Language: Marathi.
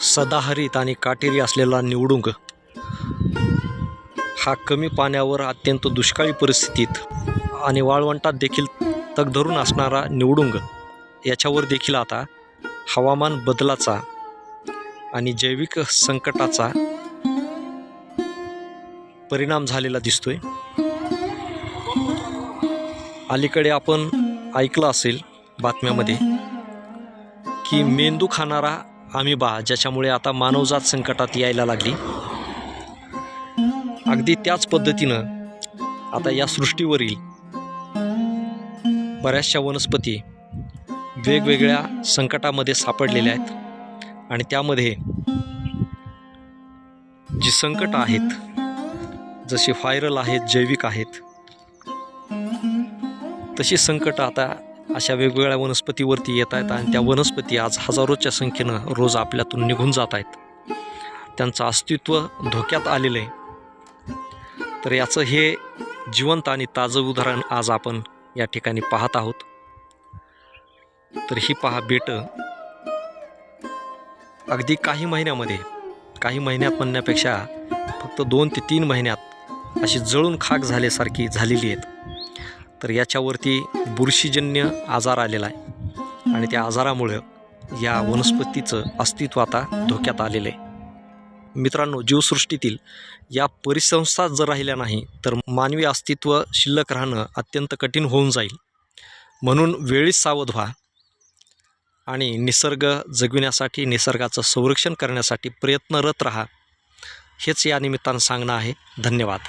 सदाहरित आणि काटेरी असलेला निवडुंग. हा कमी पाण्यावर अत्यंत दुष्काळी परिस्थितीत आणि वाळवंटात देखील तग धरून असणारा निवडुंग. याच्यावर देखील आता हवामान बदलाचा आणि जैविक संकटाचा परिणाम झालेला दिसतोय. अलीकडे आपण ऐकलं असेल बातम्यामध्ये की मेंदू खाणारा आमिबा ज्याच्यामुळे आता मानवजात संकटात यायला लागली. अगदी त्याच पद्धतीनं आता या सृष्टीवरील बऱ्याचशा वनस्पती वेगवेगळ्या संकटामध्ये सापडलेल्या आहेत. आणि त्यामध्ये जी संकट आहेत जसे व्हायरल आहेत जैविक आहेत तशी संकट आता अशा वेगवेगळ्या वनस्पतीवरती येत आहेत आणि त्या वनस्पती आज हजारोच्या संख्येनं रोज आपल्यातून निघून जात आहेत. त्यांचं अस्तित्व धोक्यात आलेलं आहे. तर याचं हे जिवंत आणि ताजं उदाहरण आज आपण या ठिकाणी पाहत आहोत. तर ही पहा बेटं. अगदी काही महिन्यामध्ये काही महिन्यात म्हणण्यापेक्षा फक्त दोन ते तीन महिन्यात अशी जळून खाक झाल्यासारखी झालेली आहेत. तर याच्यावरती बुरशीजन्य आजार आलेला आहे. आणि त्या आजारामुळं या वनस्पतीचं अस्तित्व आता धोक्यात आलेलं आहे. मित्रांनो जीवसृष्टीतील या परिसंस्था जर राहिल्या नाही तर मानवी अस्तित्व शिल्लक राहणं अत्यंत कठीण होऊन जाईल. म्हणून वेळीच सावध व्हा आणि निसर्ग जगविण्यासाठी निसर्गाचं संरक्षण करण्यासाठी प्रयत्नरत राहा. हेच या निमित्तानं सांगणं आहे. धन्यवाद.